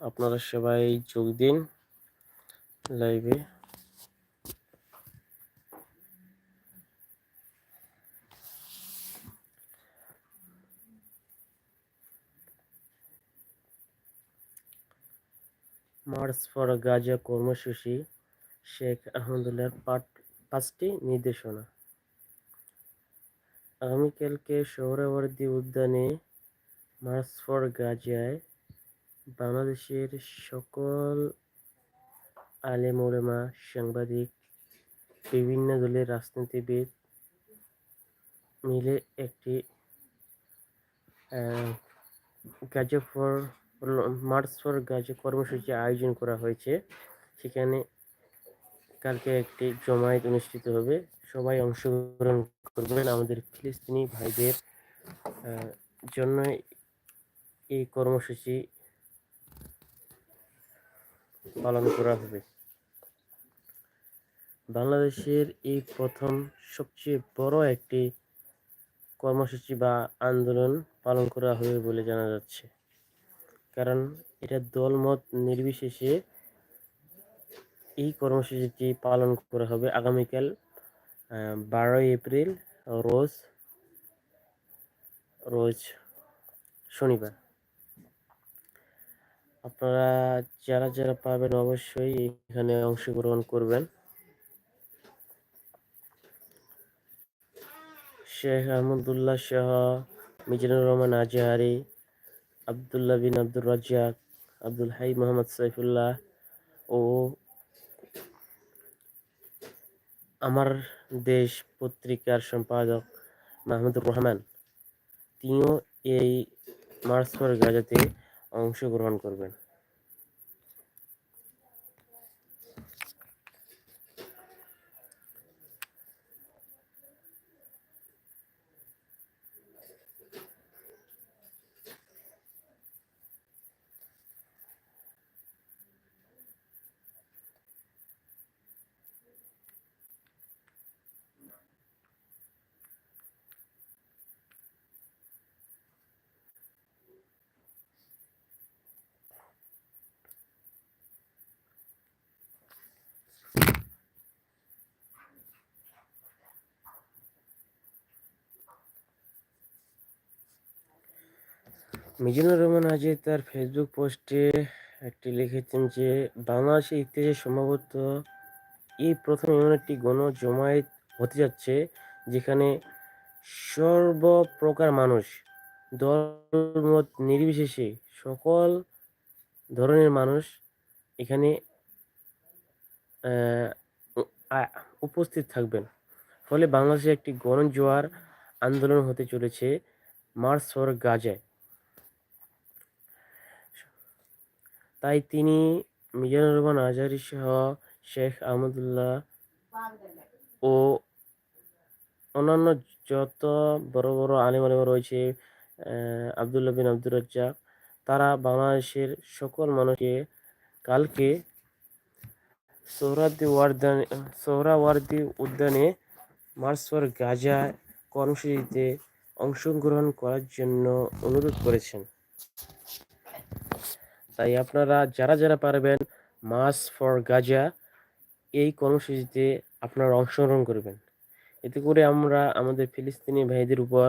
আপনারা সবাই যোগ দিন লাইভে। মার্চ ফর গাজা কর্মসূচি, শেখ আহমদুল্লাহর পাঠ পাঁচটি নির্দেশনা। আগামীকালকে সোহরাওয়ার্দী উদ্যানে মার্চ ফর গাজায় বাংলাদেশের সকল আলেম ওলেমা, সাংবাদিক, বিভিন্ন দলের রাজনীতিবিদ মিলে একটি Gaza for march for Gaza কর্মসূচি আয়োজন করা হয়েছে। সেখানে কালকে একটি জমায়েত অনুষ্ঠিত হবে। সবাই অংশগ্রহণ করবেন আমাদের ফিলিস্তিনি ভাইদের জন্য এই কর্মসূচি পালন করা হবে। বাংলাদেশের এই প্রথম সবচেয়ে বড় একটি কর্মসূচি বা আন্দোলন পালন করা হবে বলে জানা যাচ্ছে। কারণ এটা দলমত নির্বিশেষে এই কর্মসূচিটি পালন করা হবে আগামীকাল বারোই এপ্রিল, রোজ রোজ শনিবার। আপনারা যারা যারা পাবেন অবশ্যই এখানে অংশগ্রহণ করবেন। শেখ আহমদুল্লাহ শাহ, মিজানুর রহমান আজহারি, আবদুল্লাহ বিন আব্দুর রাজ্জাক, আব্দুল হাই মোহাম্মদ সাইফুল্লাহ ও আমার দেশ পত্রিকার সম্পাদক মাহমুদুর রহমান। তিনিও এই মার্চ ফর গাজাতে অংশগ্রহণ করবেন। মিজানুর রহমান আজি তার ফেসবুক পোস্টে একটি লিখেছেন যে বাংলাদেশের ইতিহাসে সম্ভবত এই প্রথম এমন একটি গণ জমায়েত হতে যাচ্ছে, যেখানে সর্বপ্রকার মানুষ, দলমত নির্বিশেষে সকল ধরনের মানুষ এখানে উপস্থিত থাকবেন। ফলে বাংলাদেশে একটি গণজোয়ার আন্দোলন হতে চলেছে মার্চ ফর গাজায়। তাই তিনি মিজানুর রহমান আজহারি সহ শেখ আহমদুল্লাহ ও অন্যান্য যত বড় বড় আলিম আলিম রয়েছে আবদুল্লাহ বিন আব্দুর রাজ্জাক, তারা বাংলাদেশের সকল মানুষকে কালকে সোহরাদি ওয়ার্দান, সোহরাওয়ার্দি উদ্যানে মার্চ ফর গাজা কর্মসূচিতে অংশগ্রহণ করার জন্য অনুরোধ করেছেন। তাই আপনারা যারা যারা পারবেন মাস ফর গাজা এই কর্মসূচিতে আপনারা অংশগ্রহণ করবেন। এতে করে আমরা, আমাদের ফিলিস্তিনি ভাইদের উপর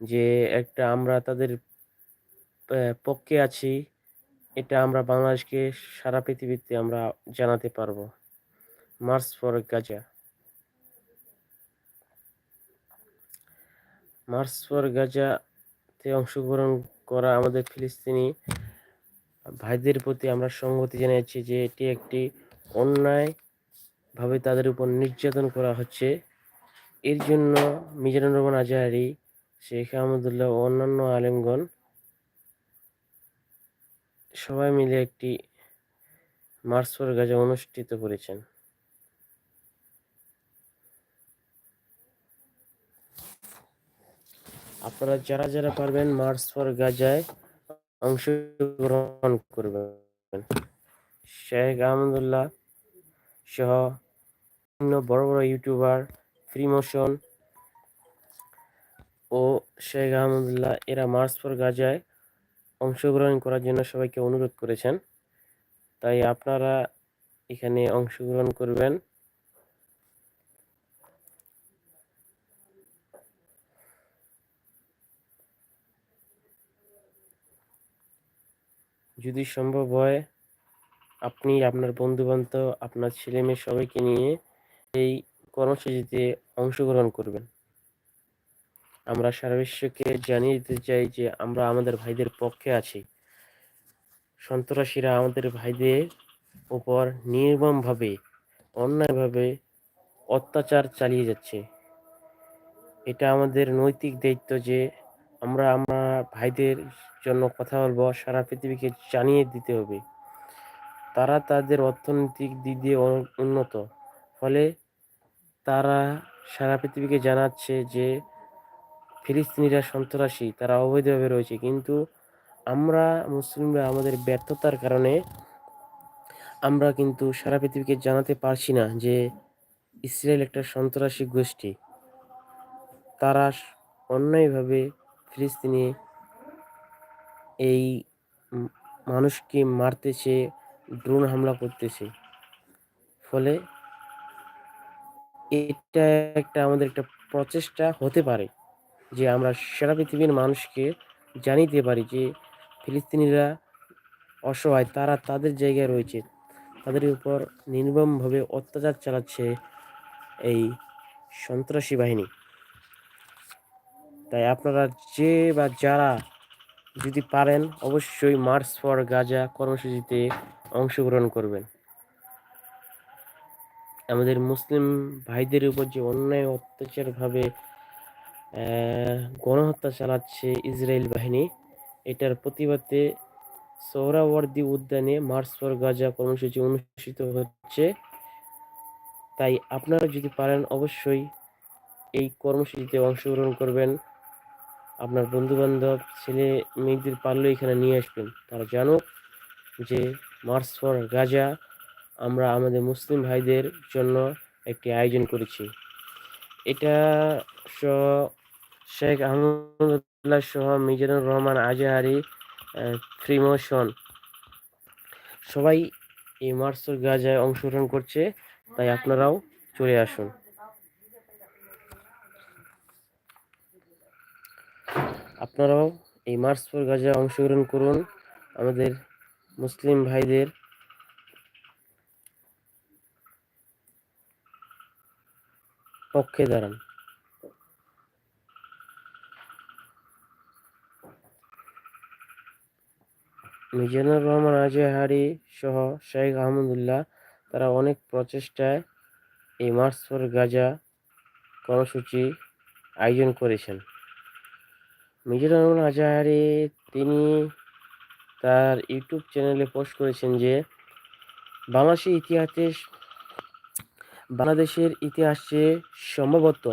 যে একটা আমরা তাদের পক্ষে আছি, এটা আমরা বাংলাদেশকে সারা পৃথিবীতে আমরা জানাতে পারব। March for Gaza march for গাজাতে অংশগ্রহণ করা আমাদের ফিলিস্তিনি ভাইদের প্রতি আমরা সংহতি জানিয়েছি যে এটি একটি অন্যায়ভাবে তাদের উপর নির্যাতন করা হচ্ছে। এর জন্য মিজানুর রহমান আজহারি, শেখ আহমদুল্লাহ ও অন্যান্য আলেমগণ সবাই মিলে একটি মার্চ ফর গাজা অনুষ্ঠিত করেছেন। আপনারা যারা যারা পারবেন মার্চ ফর গাজায় অংশগ্রহণ করবেন। শেখ আহমদুল্লাহ সহ বিভিন্ন বড় বড় ইউটিউবার ফ্রি মোশন ও শেখ আহমদুল্লাহ, এরা মার্চ ফর গাজায় অংশগ্রহণ করার জন্য সবাইকে অনুরোধ করেছেন। তাই আপনারা এখানে অংশগ্রহণ করবেন। যদি সম্ভব হয়, আপনি আপনার বন্ধুবান্ধব, আপনার ছেলে মেয়ে সবাইকে নিয়ে এই কর্মসূচিতে অংশগ্রহণ করবেন। আমরা সারা বিশ্বকে জানিয়ে দিতে চাই যে আমরা আমাদের ভাইদের পক্ষে আছি। সন্ত্রাসীরা আমাদের ভাইদের উপর নির্মমভাবে, অন্যায়ভাবে অত্যাচার চালিয়ে যাচ্ছে। এটা আমাদের নৈতিক দায়িত্ব যে আমরা আমরা ভাইদের জন্য কথা বলব, সারা পৃথিবীকে জানিয়ে দিতে হবে। তারা তাদের অর্থনৈতিক দিক দিয়ে উন্নত। ফলে তারা সারা পৃথিবীকে জানাচ্ছে যে, ফিলিস্তিনিরা সন্ত্রাসী, তারা অবৈধভাবে রয়েছে। কিন্তু আমরা মুসলিমরা আমাদের ব্যর্থতার কারণে আমরা কিন্তু সারা পৃথিবীকে জানাতে পারছি না যে, ইসরায়েল একটা সন্ত্রাসী গোষ্ঠী। তারা অন্যায়ভাবে ফিলিস্তিনি এই মানুষকে মারতেছে ড্রোন হামলা করতেছে। ফলে এটা একটা আমাদের একটা প্রচেষ্টা হতে পারে যে আমরা সারা পৃথিবীর মানুষকে জানিয়ে জানিতে পারি যে ফিলিস্তিনিরা অসহায়, তারা তাদের জায়গায় রয়েছে, তাদের উপর নির্মমভাবে অত্যাচার চালাচ্ছে এই সন্ত্রাসী বাহিনী। তাই আপনারা যে বা যারা যদি পারেন, অবশ্যই মার্চ ফর গাজা কর্মসূচিতে অংশগ্রহণ করবেন। আমাদের মুসলিম ভাইদের উপর যে অন্যায় অত্যাচারভাবে গণহত্যা চালাচ্ছে ইসরায়েল বাহিনী, এটার প্রতিবাদে সোহরাওয়ার্দী উদ্যানে মার্চ ফর গাজা কর্মসূচি অনুষ্ঠিত হচ্ছে। তাই আপনারা যদি পারেন, অবশ্যই এই কর্মসূচিতে অংশগ্রহণ করবেন। আপনার বন্ধুবান্ধব, ছেলে মেয়েদের পারলে এখানে নিয়ে আসবেন। তারা জানুক যে মার্চ ফর গাজা আমরা আমাদের মুসলিম ভাইদের জন্য একটি আয়োজন করেছি। এটা শেখ আহমদুল্লাহ সহ মিজানুর রহমান আজাহারি ফ্রিমোশন সবাই এই মার্চের গাজায় অংশগ্রহণ করছে, তাই আপনারাও চলে আসুন। আপনারাও এই মার্চ ফর গাজায় অংশগ্রহণ করুন। আমাদের মুসলিম ভাইদের পক্ষে দাঁড়ান। মিজানুর রহমান আজহারি সহ শেখ আহমদুল্লাহ, তারা অনেক প্রচেষ্টায় এই মার্চ ফর গাজা কর্মসূচি আয়োজন করেছেন। মিজানুর আজহারি, তিনি তার ইউটিউব চ্যানেলে পোস্ট করেছেন যে বাংলাদেশের ইতিহাসে বাংলাদেশের ইতিহাসে সম্ভবত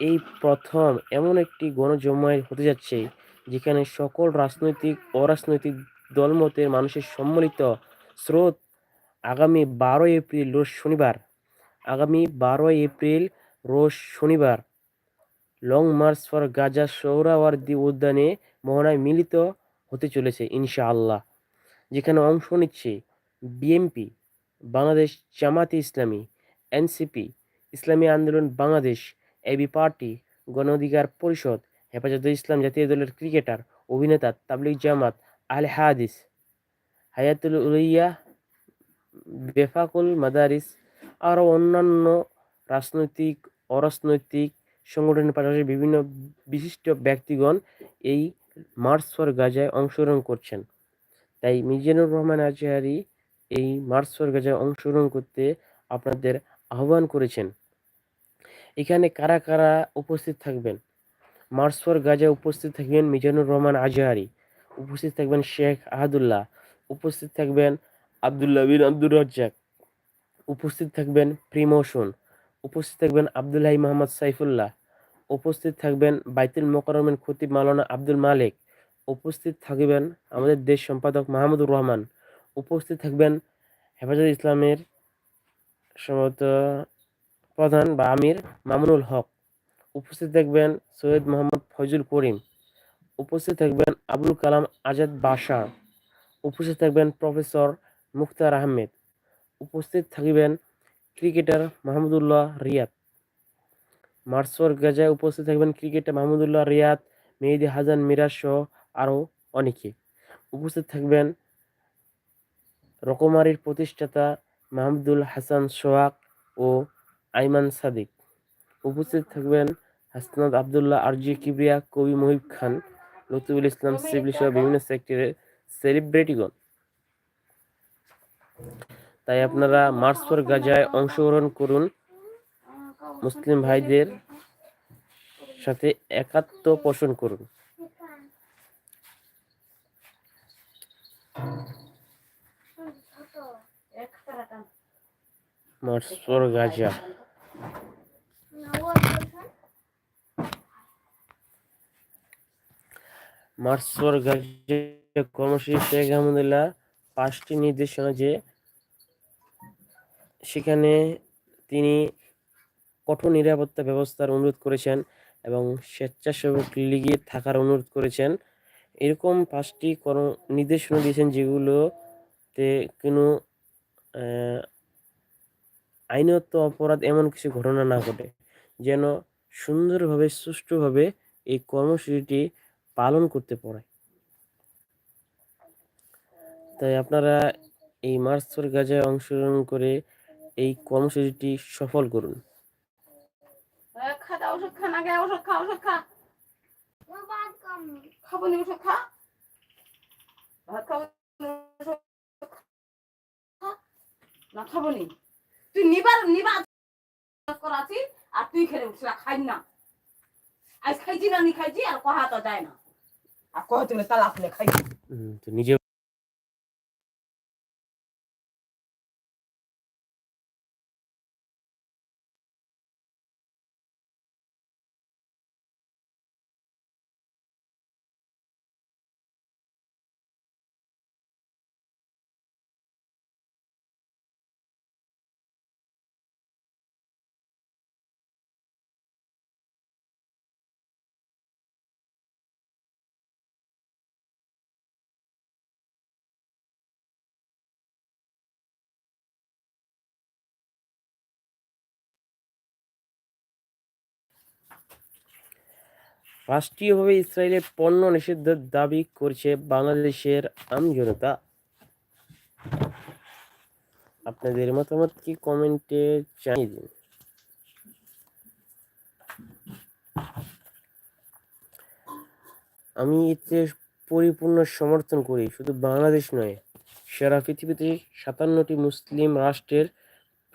এই প্রথম এমন একটি গণজমায়েত হতে যাচ্ছে, যেখানে সকল রাজনৈতিক, অরাজনৈতিক দলমতের মানুষের সম্মিলিত স্রোত আগামী বারোই এপ্রিল, রোজ শনিবার। আগামী বারোই এপ্রিল, রোজ শনিবার। Long march for Gaza Suhrawardy উদ্যানে মোহনায় মিলিত হতে চলেছে, ইনশাআল্লাহ। যেখানে অংশ নিচ্ছে বিএমপি বাংলাদেশ জামাতে ইসলামী, এনসিপি, ইসলামী আন্দোলন, বাংলাদেশ, এবি পার্টি, গণ অধিকার পরিষদ, হেফাজতে ইসলাম জাতীয় দলের ক্রিকেটার, অভিনেতা তাবলিগ জামাত আল হাদিস, হায়াতুল উলিয়া বেফাকুল মাদারিস, আরও অন্যান্য রাজনৈতিক, অরাজনৈতিক সংগঠনের পাশাপাশি বিভিন্ন বিশিষ্ট ব্যক্তিগণ এই মার্চ ফর গাজায় অংশগ্রহণ করছেন। তাই মিজানুর রহমান আজহারি এই মার্চ ফর গাজায় অংশগ্রহণ করতে আপনাদের আহ্বান করেছেন। এখানে কারা কারা উপস্থিত থাকবেন? মার্চ ফর গাজায় উপস্থিত থাকবেন মিজানুর রহমান আজহারি, উপস্থিত থাকবেন শেখ আহাদুল্লাহ, উপস্থিত থাকবেন আবদুল্লাহ বিন আব্দুর রজ্জাক, উপস্থিত থাকবেন প্রিমোশন উপস্থিত থাকবেন আবদুল্লাহ মোহাম্মদ সাইফুল্লাহ। উপস্থিত থাকবেন বাইতুল মোকরমের খতিব মালানা আব্দুল মালিক। উপস্থিত থাকবেন আমাদের দেশ সম্পাদক মাহমুদুর রহমান। উপস্থিত থাকবেন হেফাজত ইসলামের সম্ভবত প্রধান বা আমির মামুনুল হক। উপস্থিত থাকবেন সৈয়দ মোহাম্মদ ফয়জুল করিম। উপস্থিত থাকবেন আবুল কালাম আজাদ বাসা। উপস্থিত থাকবেন প্রফেসর মুখতার আহমেদ। উপস্থিত থাকিবেন ক্রিকেটার মাহমুদুল্লাহ রিয়াদ। মার্চর গাজায় উপস্থিত থাকবেন ক্রিকেটার মাহমুদুল্লাহ রিয়াদ, মেহেদি হাসান, মিরাজ সহ আরও অনেকে। উপস্থিত থাকবেন রকমারির প্রতিষ্ঠাতা মাহমুদুল হাসান সোহাগ ও আইমান সাদিক। উপস্থিত থাকবেন হাসনাত আবদুল্লাহ আরজি কিবরিয়া, কবি মহিব খান, লতিফুল ইসলাম সিবলি সহ বিভিন্ন সেক্টরের সেলিব্রিটিগণ তাই আপনারা মার্চ ফর গাজায় অংশগ্রহণ করুন। মুসলিম ভাইদের সাথে একাত্ম পোষণ করুন। March for Gaza. March for Gaza কর্মসূচি শেখ আহমদুল্লাহ পাঁচটি নির্দেশনা যে সেখানে তিনি কঠোর নিরাপত্তা ব্যবস্থার অনুরোধ করেছেন এবং স্বেচ্ছাসেবক লীগে থাকার অনুরোধ করেছেন। এরকম পাঁচটি কর্ম নির্দেশনা দিয়েছেন যেগুলোতে কোনো আইনত অপরাধ এমন কিছু ঘটনা না ঘটে। যেন সুন্দরভাবে, সুষ্ঠুভাবে এই কর্মসূচিটি পালন করতে পারে। তাই আপনারা এই মার্চ ফর গাজায় অংশগ্রহণ করে এই কর্মসূচিটি সফল করুন। ওষুধ খা না ওষুধ খা ওষুধ খা। খাব নি ওষুধ খা। ভাত খাব নি, খাব তুই নিবার নিবার করাছি আর তুই খেলে উঠছিস খাই না। আজ খাইছি না নি খাইছি আর কহা তো যায় না। আর কহ তুমি তালা খুলে খাইছি নিজে রাষ্ট্রীয়ভাবে ইসরায়েলের পণ্য নিষিদ্ধের দাবি করছে বাংলাদেশের আমজনতা আপনাদের মতামত কি কমেন্টে জানিয়ে দিন। আমি এতে পরিপূর্ণ সমর্থন করি, শুধু বাংলাদেশ নয়, সারা পৃথিবীতে সাতান্নটি মুসলিম রাষ্ট্রের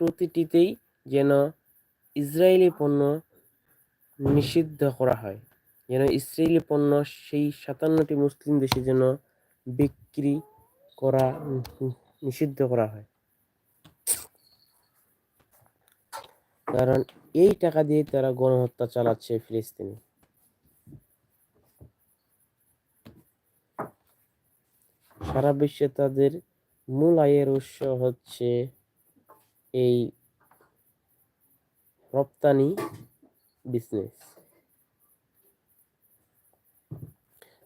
প্রতিটিতেই যেন ইসরায়েলি পণ্য নিষিদ্ধ করা হয়। যেন ইসরায়েলি পণ্য সেই সাতান্নটি মুসলিম দেশে যেন বিক্রি করা নিষিদ্ধ করা হয়। কারণ এই টাকা দিয়ে তারা গণহত্যা চালাচ্ছে ফিলিস্তিনি। সারা বিশ্বে তাদের মূল আয়ের উৎস হচ্ছে এই রপ্তানি বিজনেস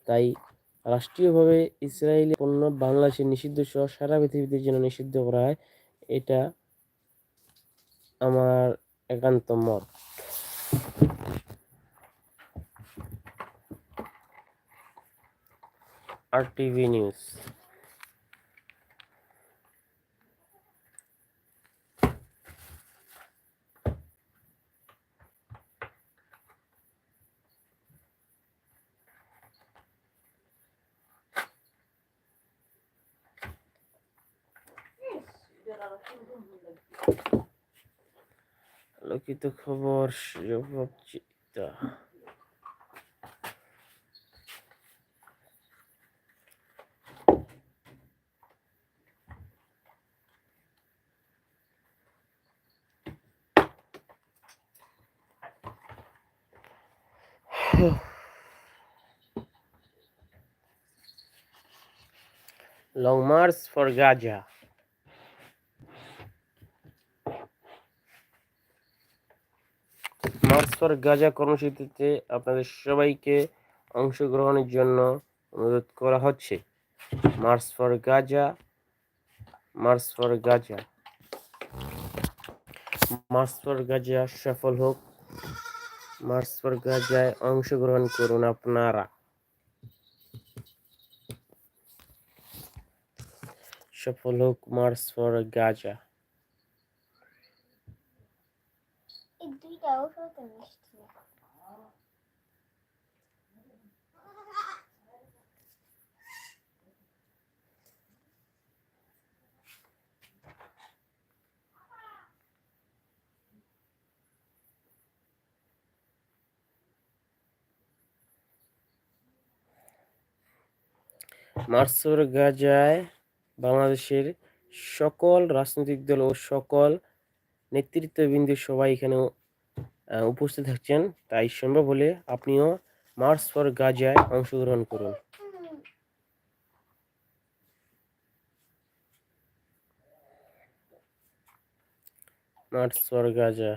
তাই রাষ্ট্রীয়ভাবে ইসরায়েলি পণ্য বাংলাদেশে নিষিদ্ধ সহ সারা পৃথিবীতে যেন নিষিদ্ধ করা হয়, এটা আমার একান্ত মত। আর টিভি নিউজ। আলোকিত খবর জবাব চিতা Long March for Gaza. March Gaza কর্মসূচিতে আপনাদের সবাইকে অংশগ্রহণের জন্য অনুরোধ করা হচ্ছে। March for Gaza march for Gaza. March for Gaza সফল হোক মার্চ ফর গাজায় অংশগ্রহণ করুন আপনারা। সফল হোক মার্চ ফর গাজা এই দুইটা ওষুধ। মার্চ গাজায় বাংলাদেশের সকল রাজনৈতিক দল ও সকল নেতৃত্ববৃন্দ সবাই এখানে উপস্থিত থাকছেন। তাই সম্ভব হলে আপনিও মার্চ ফর গাজায় অংশগ্রহণ করুন। March for Gaza.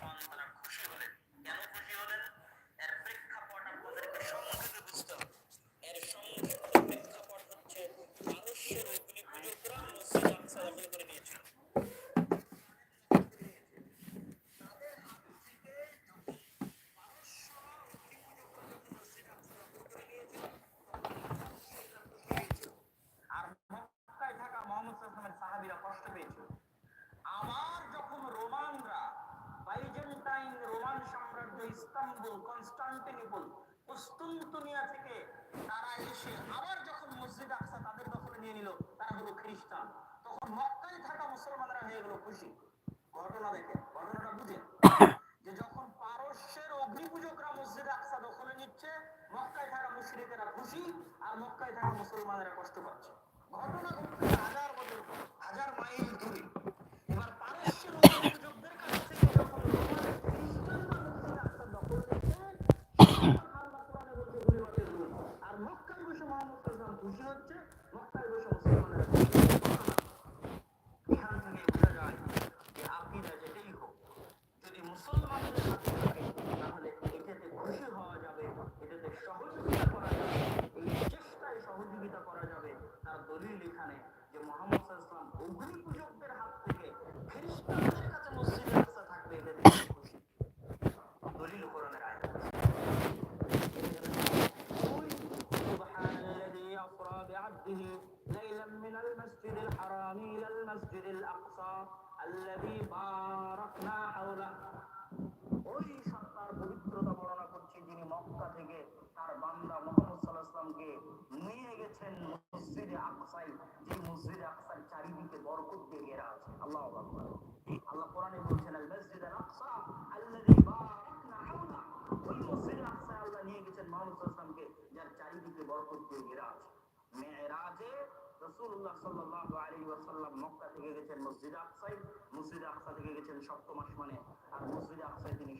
one. সাম্রাজ্য ইস্তাম্বুল, কনস্টান্টিনিপল কুস্তুনতুনিয়া থেকে তারা এসে আবার যখন মসজিদ আকসা তাদের দখলে নিয়ে নিল। তারা হলো খ্রিস্টান। তখন মক্কায় থাকা মুসলমানরা হয়ে গেল খুশি। ঘটনা দেখে, ঘটনাটা বুঝে। যে যখন পারস্যের অগ্নিপূজকরা মসজিদ আকসা দখলে নিচ্ছে, মক্কায় থাকা মুশরিকেরা খুশি, আর মক্কায় থাকা মুসলমানেরা কষ্ট পাচ্ছে। ঘটনা ঘটছে মোহাম্মদ আলাইহি খুশি হচ্ছে মক্কায় বসে মুসলমানেরা أسرى بعبده ليلا من المسجد الحرام إلى المسجد الأقصى الذي باركنا حوله ওই সত্তার পবিত্রতা বর্ণনা করছে যিনি মক্কা থেকে তার বান্দা মোহাম্মদ সাল্লাহ ইসলামকে নিয়ে গেছেন মসজিদে আকসাই যে মসজিদে আকসার চারিদিকে বরকত দিয়ে ঘেরা আছে আল্লাহ আকবার আল্লাহ ওয়াসাল্লাম মক্কা থেকে গেছেন মসজিদ আকসাই। মসজিদ আকসা থেকে গেছেন সপ্তম আসমানে। আর মসজিদ আকসায় তিনি